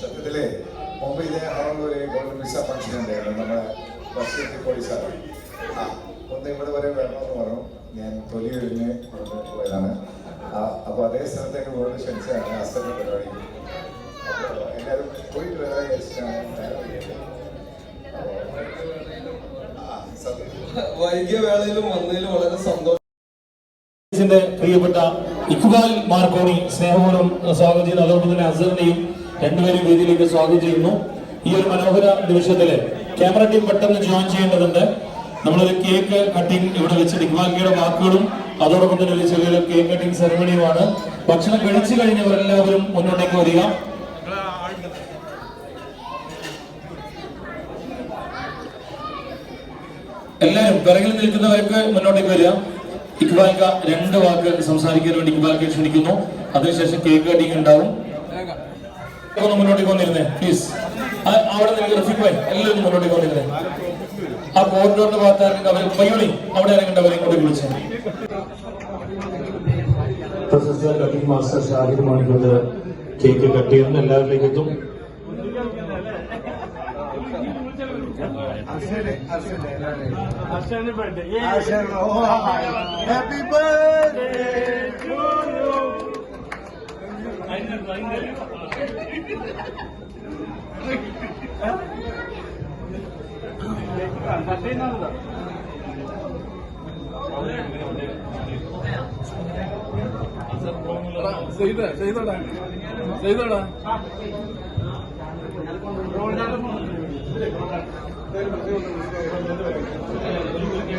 സത്യത്തിലെ മുംബൈയിലെ അറന്നൂര് gold visa function ഉണ്ടായിരുന്നു നമ്മുടെ ബസ്സിലേക്ക് പോയി സാറ്. ആ ഒന്ന് ഇവിടെ വരെ വരണമെന്ന് പറഞ്ഞു. ഞാൻ തൊലി ഒഴിഞ്ഞ് പോയതാണ്. അപ്പോൾ അതേ സ്ഥലത്തേക്ക് ഗോൾഡ് ക്ഷണിച്ചതാണ് അസ്തമ പരിപാടി. എല്ലാവരും പോയിട്ട് വരാൻ വിചാരിച്ചിട്ടാണ് വൈകിയ വേളയിലും വന്നതിൽ വളരെ സന്തോഷം. പ്രിയപ്പെട്ട ഇക്ബാൽ മാർക്കോണി സ്നേഹപൂർവം സ്വാഗതം ചെയ്യുന്നു അതോടൊപ്പം തന്നെ അസറിനെയും രണ്ടുപേരും വേദിയിലേക്ക് സ്വാഗതം ചെയ്യുന്നു. ഈ ഒരു മനോഹര നിമിഷത്തിൽ ക്യാമറ ടീം പെട്ടെന്ന് ജോയിൻ ചെയ്യേണ്ടതുണ്ട്. നമ്മളൊരു കേക്ക് കട്ടിംഗ് ഇവിടെ വെച്ച് ഇക്ബാൽക്കിയുടെ വാക്കുകളും അതോടൊപ്പം തന്നെ ഒരു ചെറിയ കേക്ക് കട്ടിംഗ് സെറമണിയുമാണ് ഭക്ഷണം കഴിച്ചു കഴിഞ്ഞവരെല്ലാവരും മുന്നോട്ടേക്ക് വരിക. എല്ലാവരും പിറകിൽ നിൽക്കുന്നവർക്ക് മുന്നോട്ടേക്ക് വരിക. ഇക്ബാൽക്ക രണ്ട് വാക്ക് സംസാരിക്കാൻ വേണ്ടി ഇക്ബാൽക്ക് ക്ഷണിക്കുന്നു. അതിനുശേഷം കേക്ക് കട്ടിങ് ഉണ്ടാവും. ഒന്ന് മുന്നോട്ടേക്ക് പ്ലീസ് അവിടെ നിന്ന് റഫീഖ് എല്ലാവരും മുന്നോട്ടേക്ക് വന്നിരുന്നേ. ആ കോറിഡോറിന്റെ ഭാഗത്ത് അവരെ കേക്ക് കട്ട് ചെയ്യുന്ന എല്ലാവരിലേക്ക് എത്തും Happy birthday to you. ചെയ്തോടാ ചെയ്തോടാ ചെയ്തോടാ 何だろう?